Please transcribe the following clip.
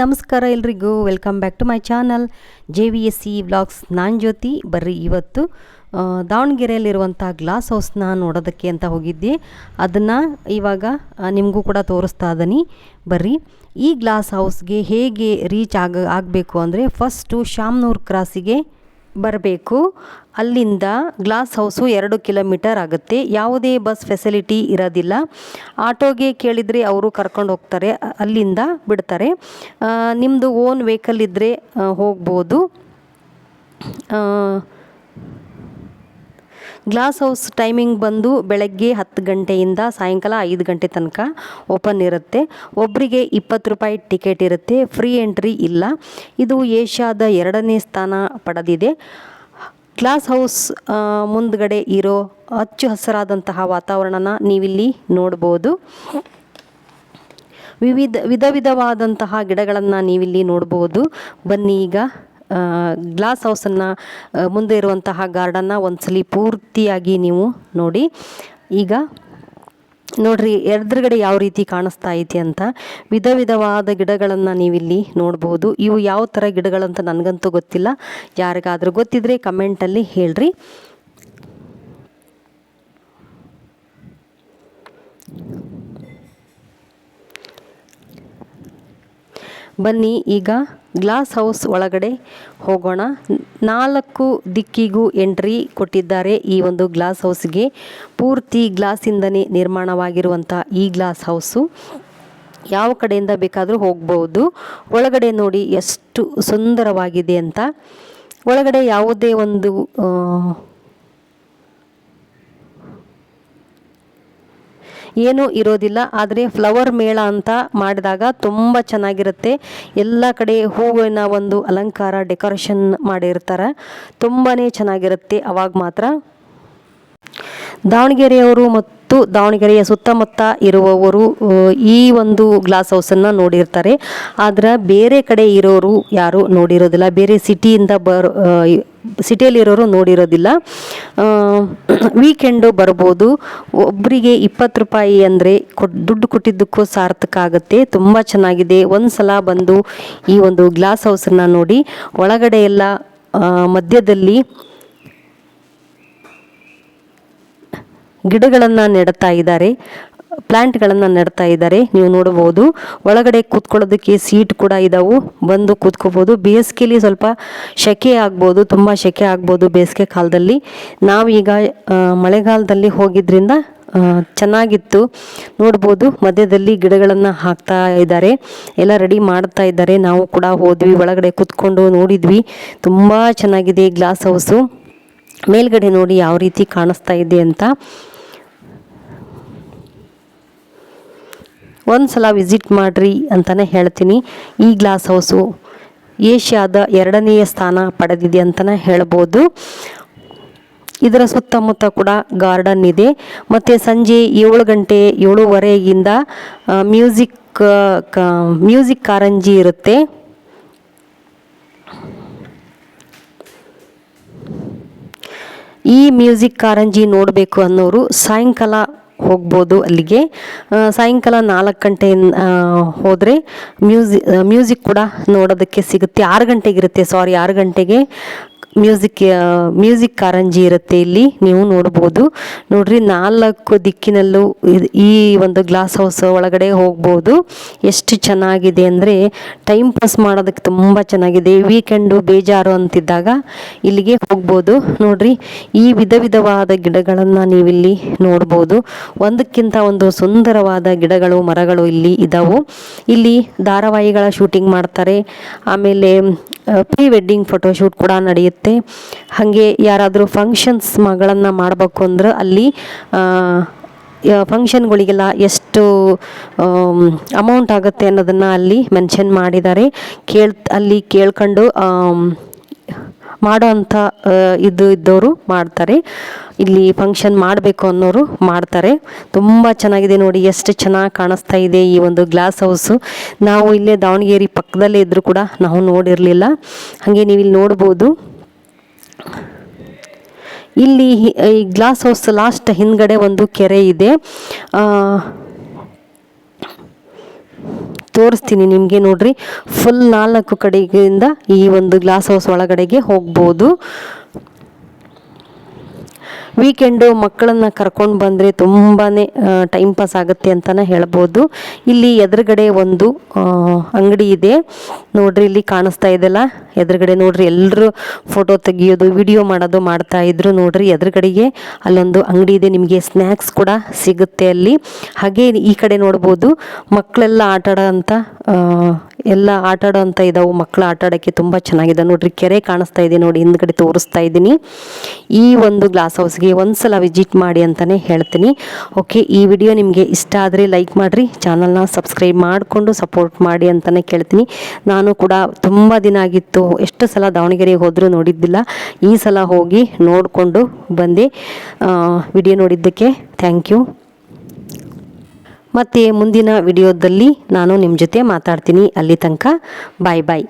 ನಮಸ್ಕಾರ ಎಲ್ರಿಗೂ. Welcome back to my channel J V S C vlogs ನಾನು ಜ್ಯೋತಿ, ಬರ್ರಿ ಇವತ್ತು ದಾವಣಗೆರೆಯಲ್ಲಿರುವಂಥ ಗ್ಲಾಸ್ ಹೌಸ್ನ ನೋಡೋದಕ್ಕೆ ಅಂತ ಹೋಗಿದ್ದೆ. ಅದನ್ನು ಇವಾಗ ನಿಮಗೂ ಕೂಡ ತೋರಿಸ್ತಾ ಇದ್ದೀನಿ ಬರ್ರಿ, ಈ ಗ್ಲಾಸ್ ಹೌಸ್ಗೆ ಹೇಗೆ ರೀಚ್ ಆಗ, ಆಗಬೇಕು ಅಂದರೆ ಫಸ್ಟು ಶಾಮ್ನೂರ್ ಕ್ರಾಸಿಗೆ ಬರಬೇಕು. ಅಲ್ಲಿಂದ ಗ್ಲಾಸ್ ಹೌಸು ಎರಡು ಕಿಲೋಮೀಟರ್ ಆಗುತ್ತೆ. ಯಾವುದೇ ಬಸ್ ಫೆಸಿಲಿಟಿ ಇರೋದಿಲ್ಲ. ಆಟೋಗೆ ಕೇಳಿದರೆ ಅವರು ಕರ್ಕೊಂಡು ಹೋಗ್ತಾರೆ, ಅಲ್ಲಿಂದ ಬಿಡ್ತಾರೆ. ನಿಮ್ಮದು ಓನ್ ವೆಹಿಕಲ್ ಇದ್ದರೆ ಹೋಗ್ಬೋದು. ಗ್ಲಾಸ್ ಹೌಸ್ ಟೈಮಿಂಗ್ ಬಂದು ಬೆಳಗ್ಗೆ ಹತ್ತು ಗಂಟೆಯಿಂದ ಸಾಯಂಕಾಲ ಐದು ಗಂಟೆ ತನಕ ಓಪನ್ ಇರುತ್ತೆ. ಒಬ್ಬರಿಗೆ ಇಪ್ಪತ್ತು ರೂಪಾಯಿ ಟಿಕೆಟ್ ಇರುತ್ತೆ. ಫ್ರೀ ಎಂಟ್ರಿ ಇಲ್ಲ. ಇದು ಏಷ್ಯಾದ ಎರಡನೇ ಸ್ಥಾನ ಪಡೆದಿದೆ. ಗ್ಲಾಸ್ ಹೌಸ್ ಮುಂದ್ಗಡೆ ಇರೋ ಹಚ್ಚು ಹಸಿರಾದಂತಹ ವಾತಾವರಣನ ನೀವಿಲ್ಲಿ ನೋಡ್ಬೋದು. ವಿವಿಧ, ವಿಧ ವಿಧವಾದಂತಹ ಗಿಡಗಳನ್ನು ನೀವಿಲ್ಲಿ ನೋಡ್ಬೋದು. ಬನ್ನಿ ಈಗ. ಗ್ಲಾಸ್ ಹೌಸನ್ನು ಮುಂದೆ ಇರುವಂತಹ ಗಾರ್ಡನ್ನ ಒಂದ್ಸಲಿ ಪೂರ್ತಿಯಾಗಿ ನೀವು ನೋಡಿ. ಈಗ ನೋಡ್ರಿ, ಎದುರುಗಡೆ ಯಾವ ರೀತಿ ಕಾಣಿಸ್ತಾ ಐತಿ ಅಂತ ವಿಧ ವಿಧವಾದ ಗಿಡಗಳನ್ನು ನೀವಿಲ್ಲಿ ನೋಡ್ಬೋದು. ಇವು ಯಾವ ಥರ ಗಿಡಗಳಂತ ನನಗಂತೂ ಗೊತ್ತಿಲ್ಲ. ಯಾರಿಗಾದ್ರೂ ಗೊತ್ತಿದ್ರೆ ಕಮೆಂಟಲ್ಲಿ ಹೇಳ್ರಿ. ಬನ್ನಿ, ಈಗ ಗ್ಲಾಸ್ ಹೌಸ್ ಒಳಗಡೆ ಹೋಗೋಣ. ನಾಲ್ಕು ದಿಕ್ಕಿಗೂ ಎಂಟ್ರಿ ಕೊಟ್ಟಿದ್ದಾರೆ ಈ ಒಂದು ಗ್ಲಾಸ್ ಹೌಸ್ಗೆ. ಪೂರ್ತಿ ಗ್ಲಾಸಿಂದನೇ ನಿರ್ಮಾಣವಾಗಿರುವಂಥ ಈ ಗ್ಲಾಸ್ ಹೌಸು. ಯಾವ ಕಡೆಯಿಂದ ಬೇಕಾದರೂ ಹೋಗ್ಬೋದು. ಒಳಗಡೆ ನೋಡಿ ಎಷ್ಟು ಸುಂದರವಾಗಿದೆ ಅಂತ. ಒಳಗಡೆ ಯಾವುದೇ ಒಂದು ಏನೂ ಇರೋದಿಲ್ಲ, ಆದರೆ ಫ್ಲವರ್ ಮೇಳ ಅಂತ ಮಾಡಿದಾಗ ತುಂಬ ಚೆನ್ನಾಗಿರುತ್ತೆ. ಎಲ್ಲ ಕಡೆ ಹೂವಿನ ಒಂದು ಅಲಂಕಾರ ಡೆಕೋರೇಷನ್ ಮಾಡಿರ್ತಾರೆ. ತುಂಬಾ ಚೆನ್ನಾಗಿರುತ್ತೆ ಅವಾಗ ಮಾತ್ರ. ದಾವಣಗೆರೆಯವರು ಮತ್ತು ದಾವಣಗೆರೆಯ ಸುತ್ತಮುತ್ತ ಇರುವವರು ಈ ಒಂದು ಗ್ಲಾಸ್ ಹೌಸನ್ನು ನೋಡಿರ್ತಾರೆ. ಆದರೆ ಬೇರೆ ಕಡೆ ಇರೋರು ಯಾರು ನೋಡಿರೋದಿಲ್ಲ. ಬೇರೆ ಸಿಟಿಯಿಂದ ಬರೋ ಸಿಟಿಯಲ್ಲಿರೋರು ನೋಡಿರೋದಿಲ್ಲ. ವೀಕೆಂಡು ಬರ್ಬೋದು. ಒಬ್ಬರಿಗೆ ಇಪ್ಪತ್ತು ರೂಪಾಯಿ ಅಂದರೆ ಕೊಟ್ಟು ದುಡ್ಡು ಕೊಟ್ಟಿದ್ದಕ್ಕೂ ಸಾರ್ಥಕ ಆಗುತ್ತೆ. ತುಂಬ ಚೆನ್ನಾಗಿದೆ. ಒಂದು ಸಲ ಬಂದು ಈ ಒಂದು ಗ್ಲಾಸ್ ಹೌಸನ್ನು ನೋಡಿ. ಒಳಗಡೆ ಎಲ್ಲ ಮಧ್ಯದಲ್ಲಿ ಗಿಡಗಳನ್ನು ನೆಡ್ತಾ ಇದ್ದಾರೆ. ಪ್ಲ್ಯಾಂಟ್ಗಳನ್ನು ನೆಡ್ತಾ ಇದ್ದಾರೆ. ನೀವು ನೋಡಬಹುದು. ಒಳಗಡೆ ಕೂತ್ಕೊಳ್ಳೋದಕ್ಕೆ ಸೀಟ್ ಕೂಡ ಇದಾವು. ಬಂದು ಕೂತ್ಕೋಬಹುದು. ಬೇಸಿಗೆಲಿ ಸ್ವಲ್ಪ ಸೆಕೆ ಆಗ್ಬೋದು. ತುಂಬ ಸೆಕೆ ಆಗ್ಬೋದು ಬೇಸಿಗೆ ಕಾಲದಲ್ಲಿ. ನಾವೀಗ ಮಳೆಗಾಲದಲ್ಲಿ ಹೋಗಿದ್ರಿಂದ ಚೆನ್ನಾಗಿತ್ತು. ನೋಡ್ಬೋದು, ಮಧ್ಯದಲ್ಲಿ ಗಿಡಗಳನ್ನು ಹಾಕ್ತಾ ಇದ್ದಾರೆ. ಎಲ್ಲ ರೆಡಿ ಮಾಡ್ತಾ ಇದ್ದಾರೆ. ನಾವು ಕೂಡ ಹೋದ್ವಿ. ಒಳಗಡೆ ಕೂತ್ಕೊಂಡು ನೋಡಿದ್ವಿ. ತುಂಬ ಚೆನ್ನಾಗಿದೆ ಗ್ಲಾಸ್ ಹೌಸು. ಮೇಲ್ಗಡೆ ನೋಡಿ ಯಾವ ರೀತಿ ಕಾಣಿಸ್ತಾ ಇದೆ ಅಂತ. ಒಂದು ಸಲ ವಿಸಿಟ್ ಮಾಡಿರಿ ಅಂತಲೇ ಹೇಳ್ತೀನಿ. ಈ ಗ್ಲಾಸ್ ಹೌಸು ಏಷ್ಯಾದ ಎರಡನೆಯ ಸ್ಥಾನ ಪಡೆದಿದೆ ಅಂತಲೇ ಹೇಳ್ಬೋದು. ಇದರ ಸುತ್ತಮುತ್ತ ಕೂಡ ಗಾರ್ಡನ್ ಇದೆ. ಮತ್ತು ಸಂಜೆ ಏಳು ಗಂಟೆ ಏಳುವರೆಗಿಂದ ಮ್ಯೂಸಿಕ್ ಮ್ಯೂಸಿಕ್ ಕಾರಂಜಿ ಇರುತ್ತೆ. ಈ ಮ್ಯೂಸಿಕ್ ಕಾರಂಜಿ ನೋಡಬೇಕು ಅನ್ನೋರು ಸಾಯಂಕಾಲ ಹೋಗ್ಬೋದು ಅಲ್ಲಿಗೆ. ಸಾಯಂಕಾಲ ನಾಲ್ಕು ಗಂಟೆ ಹೋದರೆ ಮ್ಯೂಸಿ ಮ್ಯೂಸಿಕ್ ಕೂಡ ನೋಡೋದಕ್ಕೆ ಸಿಗುತ್ತೆ. ಆರು ಗಂಟೆಗಿರುತ್ತೆ ಸಾರಿ ಆರು ಗಂಟೆಗೆ. ಮ್ಯೂಸಿಕ್ ಮ್ಯೂಸಿಕ್ ಕಾರಂಜಿ ಇರುತ್ತೆ ಇಲ್ಲಿ, ನೀವು ನೋಡ್ಬೋದು. ನೋಡ್ರಿ, ನಾಲ್ಕು ದಿಕ್ಕಿನಲ್ಲೂ ಈ ಒಂದು ಗ್ಲಾಸ್ ಹೌಸ್ ಒಳಗಡೆ ಹೋಗ್ಬೋದು. ಎಷ್ಟು ಚೆನ್ನಾಗಿದೆ ಅಂದರೆ ಟೈಮ್ ಪಾಸ್ ಮಾಡೋದಕ್ಕೆ ತುಂಬ ಚೆನ್ನಾಗಿದೆ. ವೀಕೆಂಡು ಬೇಜಾರು ಅಂತಿದ್ದಾಗ ಇಲ್ಲಿಗೆ ಹೋಗ್ಬೋದು. ನೋಡ್ರಿ, ಈ ವಿಧ ವಿಧವಾದ ಗಿಡಗಳನ್ನು ನೀವಿಲ್ಲಿ ನೋಡ್ಬೋದು. ಒಂದಕ್ಕಿಂತ ಒಂದು ಸುಂದರವಾದ ಗಿಡಗಳು, ಮರಗಳು ಇಲ್ಲಿ ಇದ್ದಾವೆ ಇಲ್ಲಿ ಧಾರಾವಾಹಿಗಳ ಶೂಟಿಂಗ್ ಮಾಡ್ತಾರೆ. ಆಮೇಲೆ ಪ್ರೀ ವೆಡ್ಡಿಂಗ್ ಫೋಟೋಶೂಟ್ ಕೂಡ ನಡೆಯುತ್ತೆ. ಹಾಗೆ ಯಾರಾದರೂ ಫಂಕ್ಷನ್ಸ್ ಮಗಳನ್ನು ಮಾಡಬೇಕು ಅಂದ್ರೆ ಅಲ್ಲಿ ಫಂಕ್ಷನ್ಗಳಿಗೆಲ್ಲ ಎಷ್ಟು ಅಮೌಂಟ್ ಆಗುತ್ತೆ ಅನ್ನೋದನ್ನು ಅಲ್ಲಿ ಮೆನ್ಷನ್ ಮಾಡಿದ್ದಾರೆ. ಕೇಳ್, ಅಲ್ಲಿ ಕೇಳ್ಕೊಂಡು ಆಮ್, ಮಾಡೋ ಅಂಥ ಇದು ಇದ್ದವರು ಮಾಡ್ತಾರೆ. ಇಲ್ಲಿ ಫಂಕ್ಷನ್ ಮಾಡಬೇಕು ಅನ್ನೋರು ಮಾಡ್ತಾರೆ. ತುಂಬ ಚೆನ್ನಾಗಿದೆ ನೋಡಿ ಎಷ್ಟು ಚೆನ್ನಾಗಿ ಕಾಣಿಸ್ತಾ ಇದೆ ಈ ಒಂದು ಗ್ಲಾಸ್ ಹೌಸು ನಾವು ಇಲ್ಲೇ ದಾವಣಗೆರೆ ಪಕ್ಕದಲ್ಲೇ ಇದ್ದರೂ ಕೂಡ ನಾವು ನೋಡಿರಲಿಲ್ಲ. ಹಾಗೆ ನೀವು ಇಲ್ಲಿ ನೋಡ್ಬೋದು. ಇಲ್ಲಿ ಈ ಗ್ಲಾಸ್ ಹೌಸ್ ಲಾಸ್ಟ್ ಹಿಂದ್ಗಡೆ ಒಂದು ಕೆರೆ ಇದೆ. ತೋರಿಸ್ತೀನಿ ನಿಮಗೆ ನೋಡ್ರಿ. ಫುಲ್ ನಾಲ್ಕು ಕಡೆಯಿಂದ ಈ ಒಂದು ಗ್ಲಾಸ್ ಹೌಸ್ ಒಳಗಡೆಗೆ ಹೋಗ್ಬೋದು. ವೀಕೆಂಡು ಮಕ್ಕಳನ್ನು ಕರ್ಕೊಂಡು ಬಂದರೆ ತುಂಬಾ ಟೈಮ್ ಪಾಸ್ ಆಗುತ್ತೆ ಅಂತಲೇ ಹೇಳ್ಬೋದು. ಇಲ್ಲಿ ಎದುರುಗಡೆ ಒಂದು ಅಂಗಡಿ ಇದೆ. ನೋಡ್ರಿ, ಇಲ್ಲಿ ಕಾಣಿಸ್ತಾ ಇದೆಲ್ಲ ಎದುರುಗಡೆ ನೋಡ್ರಿ ಎಲ್ಲರೂ ಫೋಟೋ ತೆಗಿಯೋದು ವಿಡಿಯೋ ಮಾಡೋದು ಮಾಡ್ತಾ ಇದ್ರು ನೋಡ್ರಿ, ಎದುರುಗಡೆಗೆ ಅಲ್ಲೊಂದು ಅಂಗಡಿ ಇದೆ. ನಿಮಗೆ ಸ್ನ್ಯಾಕ್ಸ್ ಕೂಡ ಸಿಗುತ್ತೆ ಅಲ್ಲಿ. ಹಾಗೆ ಈ ಕಡೆ ನೋಡ್ಬೋದು, ಮಕ್ಕಳೆಲ್ಲ ಆಟ ಆಡೋ ಎಲ್ಲ ಆಟ ಆಡೋ ಅಂತ ಇದಾವೆ ಮಕ್ಕಳು ಆಟ ಆಡೋಕ್ಕೆ ತುಂಬ ಚೆನ್ನಾಗಿದೆ. ನೋಡಿರಿ, ಕೆರೆ ಕಾಣಿಸ್ತಾ ಇದೆ ನೋಡಿ ಹಿಂದ್ಗಡೆ ತೋರಿಸ್ತಾ ಇದ್ದೀನಿ. ಈ ಒಂದು ಗ್ಲಾಸ್ ಹೌಸ್ಗೆ ಒಂದ್ಸಲ ವಿಸಿಟ್ ಮಾಡಿ ಅಂತಲೇ ಹೇಳ್ತೀನಿ. ಓಕೆ ಈ ವಿಡಿಯೋ ನಿಮಗೆ ಇಷ್ಟ ಆದರೆ ಲೈಕ್ ಮಾಡಿರಿ ಚಾನಲ್ನ ಸಬ್ಸ್ಕ್ರೈಬ್ ಮಾಡಿಕೊಂಡು ಸಪೋರ್ಟ್ ಮಾಡಿ ಅಂತಲೇ ಕೇಳ್ತೀನಿ. ನಾನು ಕೂಡ ತುಂಬ ದಿನ ಆಗಿತ್ತು, ಎಷ್ಟು ಸಲ ದಾವಣಗೆರೆಗೆ ಹೋದರೂ ನೋಡಿದ್ದಿಲ್ಲ. ಈ ಸಲ ಹೋಗಿ ನೋಡಿಕೊಂಡು ಬಂದೆ. ವಿಡಿಯೋ ನೋಡಿದ್ದಕ್ಕೆ ಥ್ಯಾಂಕ್ ಯು ಮತ್ತು ಮುಂದಿನ ವಿಡಿಯೋದಲ್ಲಿ ನಾನು ನಿಮ್ಮ ಜೊತೆ ಮಾತಾಡ್ತೀನಿ. ಅಲ್ಲಿ ತನಕ ಬಾಯ್ ಬಾಯ್